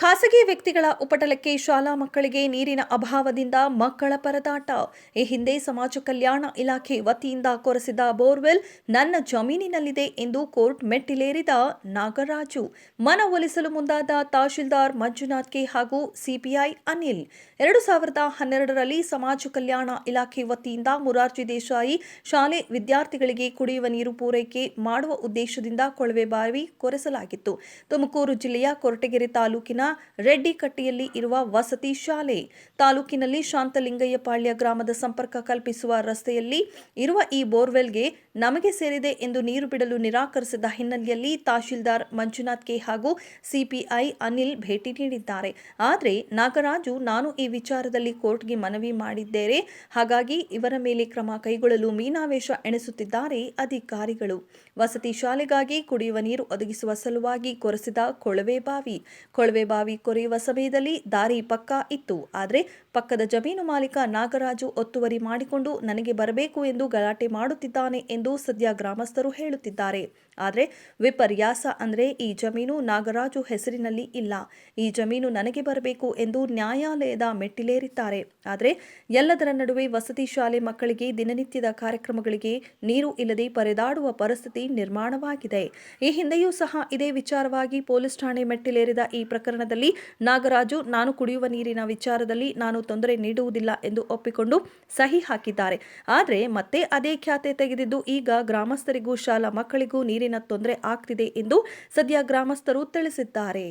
ಖಾಸಗಿ ವ್ಯಕ್ತಿಗಳ ಉಪಟಳಕ್ಕೆ ಶಾಲಾ ಮಕ್ಕಳಿಗೆ ನೀರಿನ ಅಭಾವದಿಂದ ಮಕ್ಕಳ ಪರದಾಟ. ಈ ಹಿಂದೆ ಸಮಾಜ ಕಲ್ಯಾಣ ಇಲಾಖೆ ವತಿಯಿಂದ ಕೊರೆಸಿದ ಬೋರ್ವೆಲ್ ನನ್ನ ಜಮೀನಿನಲ್ಲಿದೆ ಎಂದು ಕೋರ್ಟ್ ಮೆಟ್ಟಿಲೇರಿದ ನಾಗರಾಜು. ಮನವೊಲಿಸಲು ಮುಂದಾದ ತಹಶೀಲ್ದಾರ್ ಮಂಜುನಾಥ್ ಕೆ ಹಾಗೂ ಸಿಪಿಐ ಅನಿಲ್. ಎರಡು ಸಾವಿರದ ಹನ್ನೆರಡರಲ್ಲಿ ಸಮಾಜ ಕಲ್ಯಾಣ ಇಲಾಖೆ ವತಿಯಿಂದ ಮುರಾರ್ಜಿ ದೇಸಾಯಿ ಶಾಲೆ ವಿದ್ಯಾರ್ಥಿಗಳಿಗೆ ಕುಡಿಯುವ ನೀರು ಪೂರೈಕೆ ಮಾಡುವ ಉದ್ದೇಶದಿಂದ ಕೊಳವೆ ಬಾವಿ ಕೊರೆಸಲಾಗಿತ್ತು. ತುಮಕೂರು ಜಿಲ್ಲೆಯ ಕೊರಟಗೆರೆ ತಾಲೂಕಿನ ರೆಡ್ಡಿಕಟ್ಟಿಯಲ್ಲಿ ಇರುವ ವಸತಿ ಶಾಲೆ. ತಾಲೂಕಿನಲ್ಲಿ ಶಾಂತಲಿಂಗಯ್ಯಪಾಳ್ಯ ಗ್ರಾಮದ ಸಂಪರ್ಕ ಕಲ್ಪಿಸುವ ರಸ್ತೆಯಲ್ಲಿ ಇರುವ ಈ ಬೋರ್ವೆಲ್ಗೆ ನಮಗೆ ಸೇರಿದೆ ಎಂದು ನೀರು ಬಿಡಲು ನಿರಾಕರಿಸಿದ ಹಿನ್ನೆಲೆಯಲ್ಲಿ ತಹಶೀಲ್ದಾರ್ ಮಂಜುನಾಥ್ ಕೆ ಹಾಗೂ ಸಿಪಿಐ ಅನಿಲ್ ಭೇಟಿ ನೀಡಿದ್ದಾರೆ. ಆದರೆ ನಾಗರಾಜು, ನಾನು ಈ ವಿಚಾರದಲ್ಲಿ ಕೋರ್ಟ್ಗೆ ಮನವಿ ಮಾಡಿದ್ದೇನೆ ಹಾಗಾಗಿ ಇವರ ಮೇಲೆ ಕ್ರಮ ಕೈಗೊಳ್ಳಲು ಮೀನಾವೇಶ ಎಣಿಸುತ್ತಿದ್ದಾರೆ ಅಧಿಕಾರಿಗಳು. ವಸತಿ ಶಾಲೆಗಾಗಿ ಕುಡಿಯುವ ನೀರು ಒದಗಿಸುವ ಸಲುವಾಗಿ ಕೊರೆಸಿದ ಕೊಳವೆ ಬಾವಿ. ಕೊಳವೆ ಬಾವಿ ಕೊರೆಯುವ ಸಮಯದಲ್ಲಿ ದಾರಿ ಪಕ್ಕ ಇತ್ತು. ಆದರೆ ಪಕ್ಕದ ಜಮೀನು ಮಾಲೀಕ ನಾಗರಾಜು ಒತ್ತುವರಿ ಮಾಡಿಕೊಂಡು ನನಗೆ ಬರಬೇಕು ಎಂದು ಗಲಾಟೆ ಮಾಡುತ್ತಿದ್ದಾನೆ ಎಂದು ಸದ್ಯ ಗ್ರಾಮಸ್ಥರು ಹೇಳುತ್ತಿದ್ದಾರೆ. ಆದರೆ ವಿಪರ್ಯಾಸ ಅಂದರೆ ಈ ಜಮೀನು ನಾಗರಾಜು ಹೆಸರಿನಲ್ಲಿ ಇಲ್ಲ. ಈ ಜಮೀನು ನನಗೆ ಬರಬೇಕು ಎಂದು ನ್ಯಾಯಾಲಯದ ಮೆಟ್ಟಿಲೇರಿದ್ದಾರೆ. ಆದರೆ ಎಲ್ಲದರ ನಡುವೆ ವಸತಿ ಶಾಲೆ ಮಕ್ಕಳಿಗೆ ದಿನನಿತ್ಯದ ಕಾರ್ಯಕ್ರಮಗಳಿಗೆ ನೀರು ಇಲ್ಲದೆ ಪರದಾಡುವ ಪರಿಸ್ಥಿತಿ ನಿರ್ಮಾಣವಾಗಿದೆ. ಈ ಹಿಂದೆಯೂ ಸಹ ಇದೇ ವಿಚಾರವಾಗಿ ಪೊಲೀಸ್ ಠಾಣೆ ಮೆಟ್ಟಿಲೇರಿದ ಈ ಪ್ರಕರಣದಲ್ಲಿ ನಾಗರಾಜು, ನಾನು ಕುಡಿಯುವ ನೀರಿನ ವಿಚಾರದಲ್ಲಿ ನಾನು ತೊಂದರೆ ನೀಡುವುದಿಲ್ಲ ಎಂದು ಒಪ್ಪಿಕೊಂಡು ಸಹಿ ಹಾಕಿದ್ದಾರೆ. ಆದರೆ ಮತ್ತೆ ಅದೇ ಖ್ಯಾತೆ ತೆಗೆದಿದ್ದು ಈಗ ಗ್ರಾಮಸ್ಥರಿಗೂ ಶಾಲಾ ಮಕ್ಕಳಿಗೂ ನೀರಿನ ತೊಂದರೆ ಆಗ್ತಿದೆ ಎಂದು ಸದ್ಯ ಗ್ರಾಮಸ್ಥರು ತಿಳಿಸಿದ್ದಾರೆ.